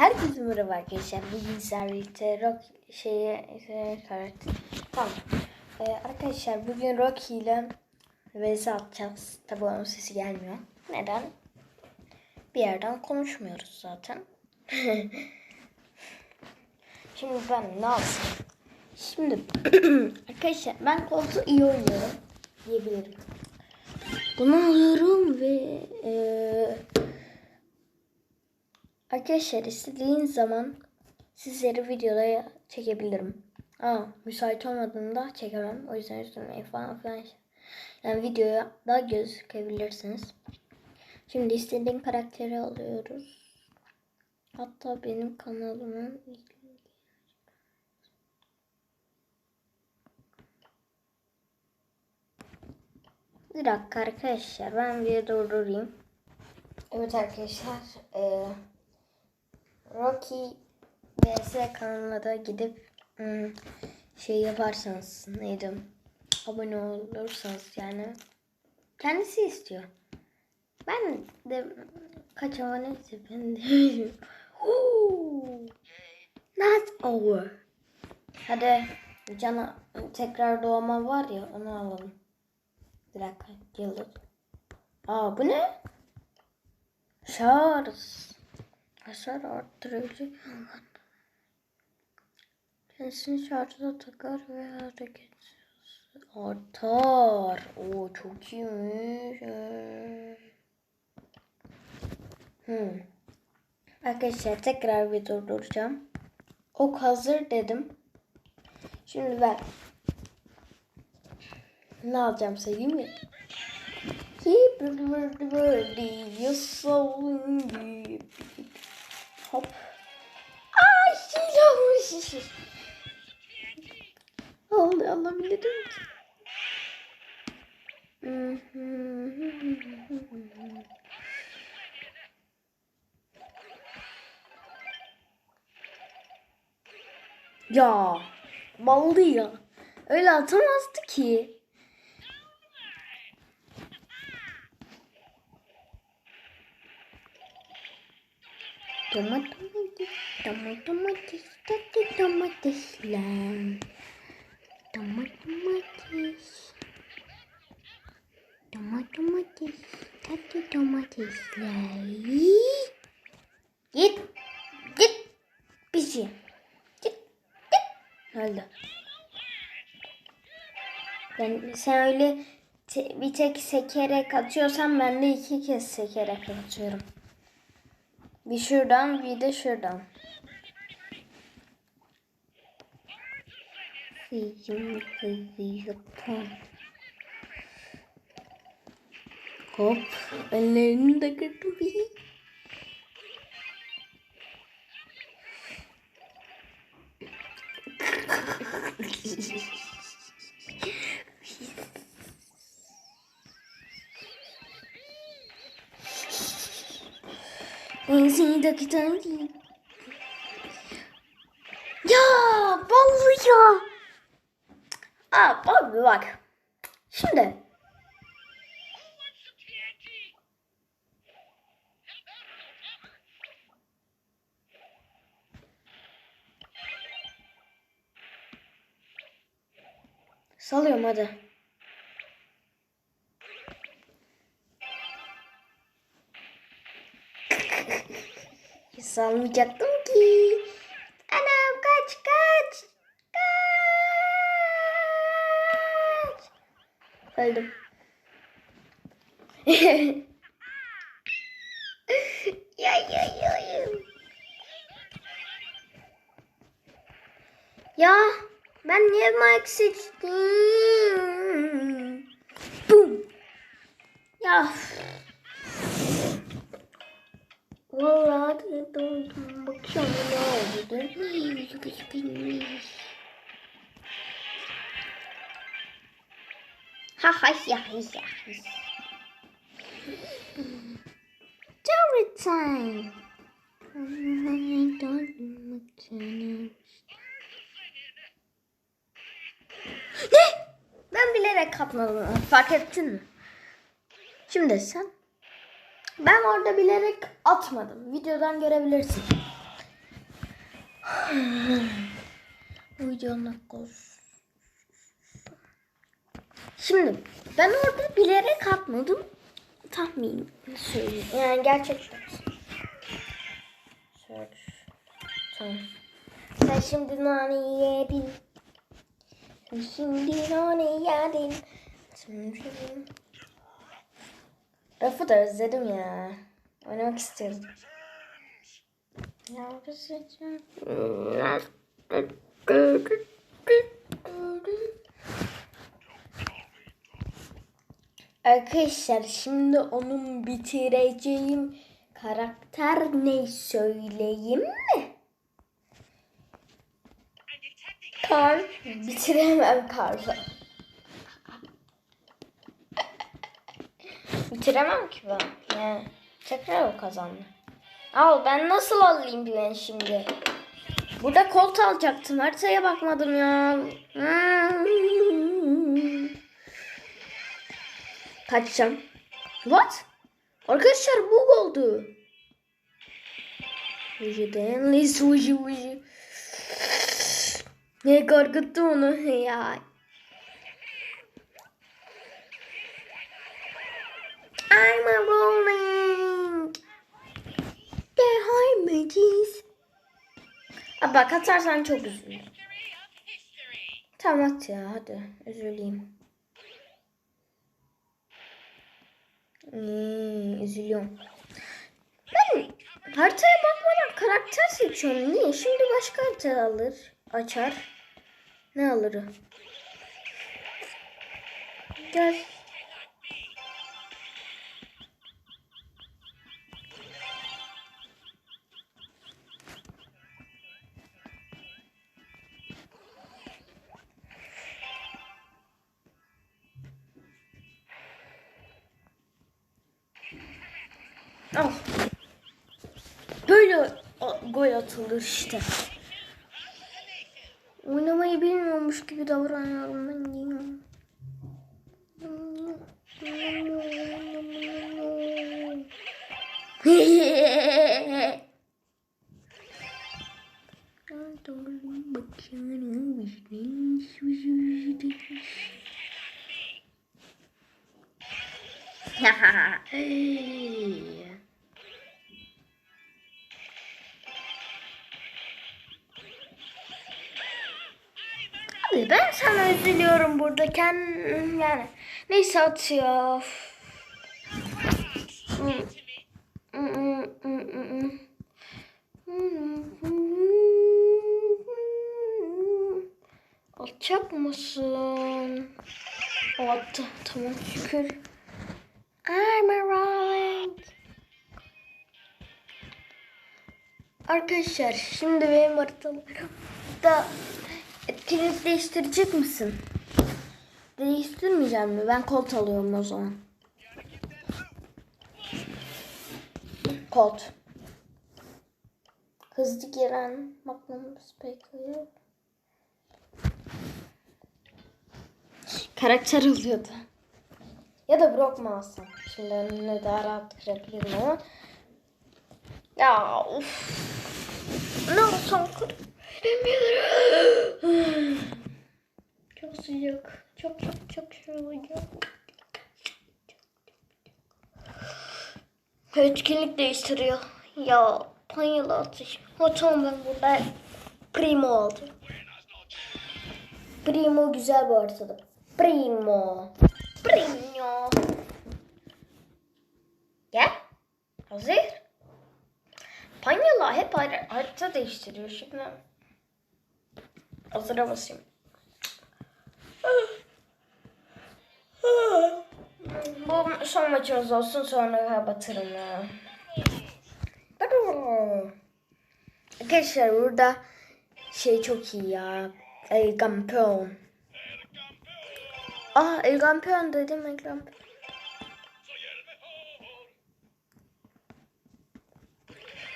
Herkese merhaba arkadaşlar. Bugün sizlerle birlikte rock şeye karakter. Tamam. Ee, arkadaşlar bugün Rocky ile vs atacağız. Tabi onun sesi gelmiyor. Neden? Bir yerden konuşmuyoruz zaten. Şimdi ben ne yapayım? Şimdi arkadaşlar ben koltuğu iyi oynuyorum diyebilirim. Bunu alıyorum ve eee Arkadaşlar istediğiniz zaman sizleri videoda çekebilirim. Aa, müsait olmadığında çekemem. O yüzden üzülmeyin falan filan. Yani videoya da gözükebilirsiniz. Şimdi istediğin karakteri alıyoruz. Hatta benim kanalımın bir dakika arkadaşlar ben bir durdurayım. Evet arkadaşlar eee Rocky vs kanalına da gidip ım, şey yaparsanız neydi abone olursanız yani kendisi istiyor. Ben de kaç aboneyse ben de Not over. Hadi cana tekrar doğma var ya onu alalım. Bir dakika yıldız. Aa bu ne? Şarj. Hasar arttırıcı Kendisini şarja takar ve hareket artar. Oo çok iyiymiş. Hmm. Arkadaşlar tekrar bir durduracağım. Ok hazır dedim. Şimdi ben ne alacağım söyleyeyim mi? You're so Hop. Ay hile olmuş. Oldu alabilirim ki. ya baldı ya. Öyle atamazdı ki. Domates, domates, tatlı domatesler. Domates, domates, tatlı domatesler. Git, git, şey. Git, git. Öldü. Ben, sen öyle bir tek sekerek atıyorsan ben de iki kez sekerek atıyorum. Bir şuradan bir de şuradan. Hop. Ellerini de götüreyim. Ensindeki tane değil. Ya ballı ya. Aa abi bak. Şimdi. Salıyorum hadi. Salmayacaktım ki. Anam kaç kaç. Kaç. Öldüm. ya ya ya ya. Ya ben niye Mike seçtim? Bum. Ya. Ha ha ya ya. Story time. Ne? Ben bilerek kapmadım. Fark ettin mi? Şimdi sen Ben orada bilerek atmadım. Videodan görebilirsin. Videonun. Şimdi ben orada bilerek atmadım. Tahmin söyleyeyim. Yani gerçekten. Şöyle. Tamam. Sen şimdi nane yedin. Şimdi nane yedin. Şimdi... Rafı da özledim ya. Oynamak istiyorum. Arkadaşlar şimdi onun bitireceğim karakter ne söyleyeyim mi? Kar bitiremem Kar'ı. Bitiremem ki ben. Yani tekrar o kazandı. Al ben nasıl alayım ben şimdi? Burada kolt alacaktım. Haritaya bakmadım ya. Kaçacağım. What? Arkadaşlar bug oldu. Vücudan lis vücu. Ne korkuttu onu ya. I'm a rolling. Jeez. Aa, bak çok üzülürüm. Tamam ya hadi üzüleyim. Hmm, üzülüyorum. Ben haritaya bakmadan karakter seçiyorum. Niye? Şimdi başka harita alır. Açar. Ne alır? Gel. Al. Böyle gol atılır işte. Oynamayı bilmiyormuş gibi davranıyorum ben ya. Abi ben sana üzülüyorum burada kendim yani. Neyse atıyor. Atacak mısın? O attı. Tamam şükür. I'm alright. Arkadaşlar şimdi benim haritalarımda etkinlik değiştirecek misin? Değiştirmeyeceğim mi? Ben kolt alıyorum o zaman. Kolt. Hızlı giren Magnum Spike'ı karakter alıyordu. Ya da Brock mu alsam? Şimdi önüne daha rahat kırabilirim ama. Ya of. Ne olsam Çok sıcak. Çok çok çok sıcak. Etkinlik değiştiriyor. Ya panyalı atış. O tamam ben burada Primo aldım. Primo güzel bu arada. Primo. Primo. Gel. Hazır. Panyalı hep har- harita değiştiriyor şimdi. Hazıra basayım. Bu son maçımız olsun sonra kapatırım ya. Arkadaşlar burada şey çok iyi ya. El Campeon. Aa El Campeon dedim El Campeon.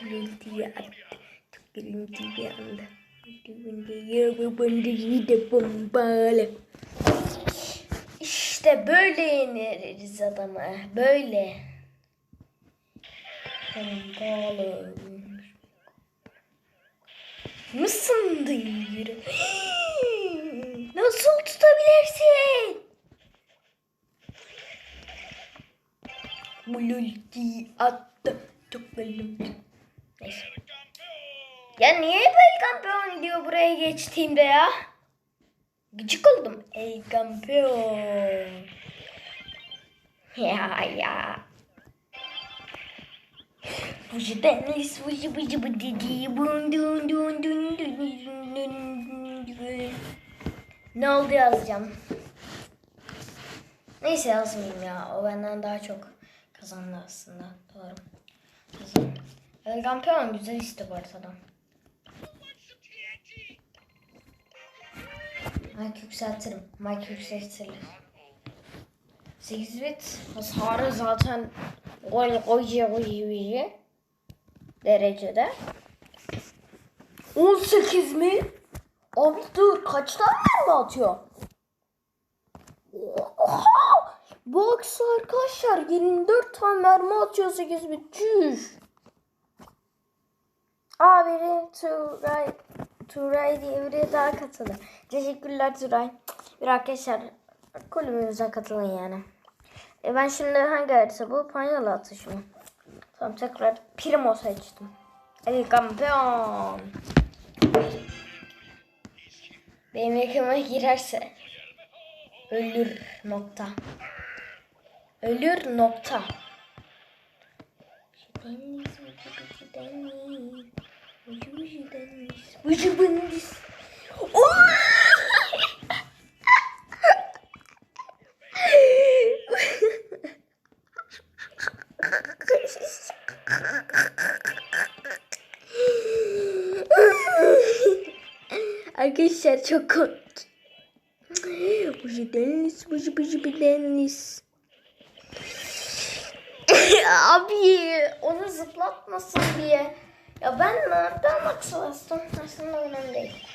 Gülüntü ya. Çok gülüntü bir anda. İşte böyle yeneriz adamı. Böyle. Bombalı. mısın yürü? Nasıl tutabilirsin? Multi attı. Çok belli. Neyse. Ya niye kampiyon diyor buraya geçtiğimde ya? Gıcık oldum. Ey kampiyon. Ya ya. Vucu deniz, vucu vucu bu dedi. Bun dun dun dun dun. Ne oldu yazacağım. Neyse yazmayayım ya. O benden daha çok kazandı aslında. Doğru. Kazandı. El Campeon güzel işte bu. Mike yükseltirim. Mike yükseltilir. 8 bit hasarı zaten oy oy oy oy derecede. 18 mi? Abi dur kaç tane mi atıyor? Oha! Box arkadaşlar 24 tane mermi atıyor 8 bit. Çüş. Abi Turay Turay diye biri daha katıldı. Teşekkürler Turay. Bir arkadaşlar kulübümüze katılın yani. E ben şimdi hangi harita bu? Panyalı atış mı? Tamam tekrar Primo seçtim. El kampiyon. Benim yakınıma girerse ölür nokta. Ölür nokta. Ucu deniz, ucu deniz, Arkadaşlar çok korktum. Ucu deniz, ucu ucu bir. Abi onu zıplatmasın diye. Ya ben nereden maksalasdım? Aslında önemli değil.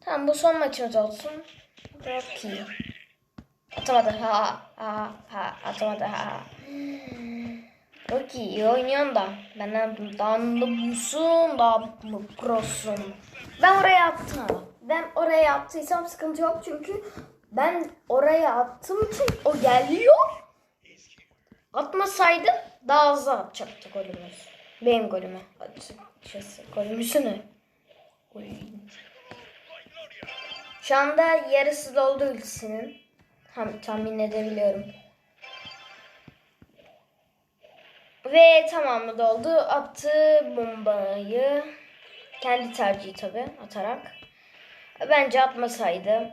Tamam bu son maçımız olsun. Rocky. Atamadı ha ha ha atamadı ha. Rocky iyi oynuyorsun da. Benden daha mı musun daha mı prosun? Ben oraya attım ama. Ben oraya attıysam sıkıntı yok çünkü ben oraya attığım için o geliyor. Atmasaydım daha hızlı atacaktı golümüz. Benim golümü. Açıkçası golümüzü ne? Şu anda yarısı doldu ultisinin. Tam, tahmin edebiliyorum. Ve tamamı doldu. Attı bombayı. Kendi tercihi tabi atarak. Bence atmasaydı.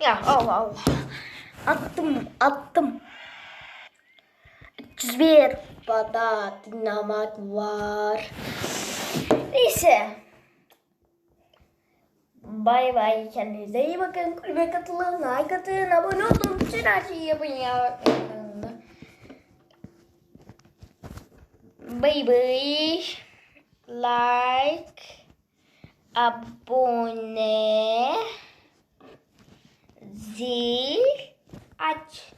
Ya Allah Allah. Attım attım. 301 Bada dinlemek var. Neyse. Bay bay kendinize iyi bakın. Kulübe katılın, like atın, abone olun. Bütün her şeyi yapın ya. Bay. Like. Abone. Zil. Aç.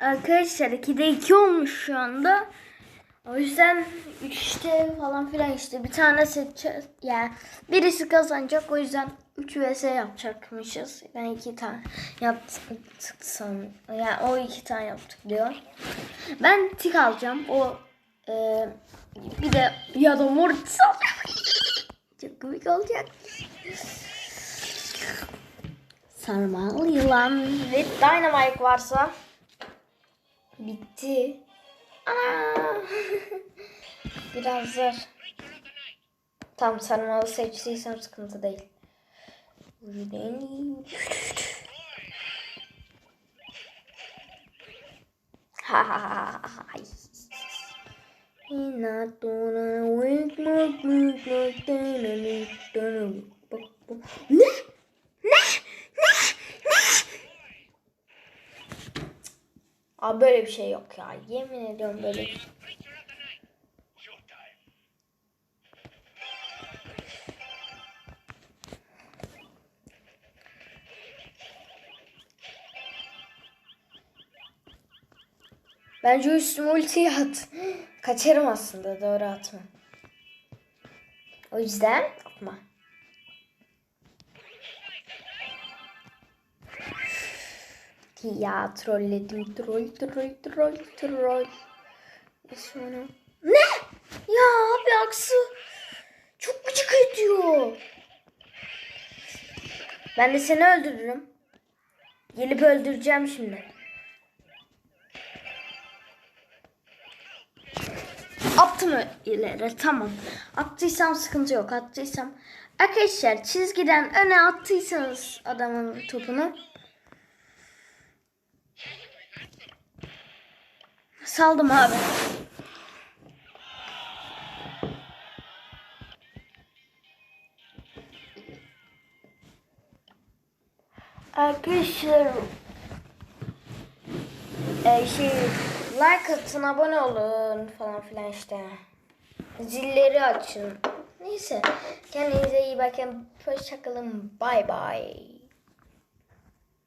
Arkadaşlar 2'de 2 olmuş şu anda. O yüzden 3'te falan filan işte bir tane seçeceğiz. Yani birisi kazanacak o yüzden 3 vs yapacakmışız. Ben 2 tane yaptık san. Yani o 2 tane yaptık diyor. Ben tik alacağım. O e, bir de ya da mortis alacağım. Çok komik olacak. Sarmal yılan ve dynamite varsa bitti. Biraz zor. Tam sarmalı seçtiysem sıkıntı değil. Ha ha ha ha. Ne? Ne? Ne? Ne? Abi böyle bir şey yok ya. Yemin ediyorum böyle. Bence üstüme ultiyi at. Kaçarım aslında doğru atma. O yüzden atma. Ya trolledim troll troll troll troll. Sonra... Ne? Ya abi aksı. Çok gıcık ediyor. Ben de seni öldürürüm. Gelip öldüreceğim şimdi. Attım ileri tamam. Attıysam sıkıntı yok. Attıysam. Arkadaşlar çizgiden öne attıysanız adamın topunu. Saldım abi. Arkadaşlar e, şey like atın abone olun falan filan işte. Zilleri açın. Neyse kendinize iyi bakın. Hoşçakalın. Bay bay.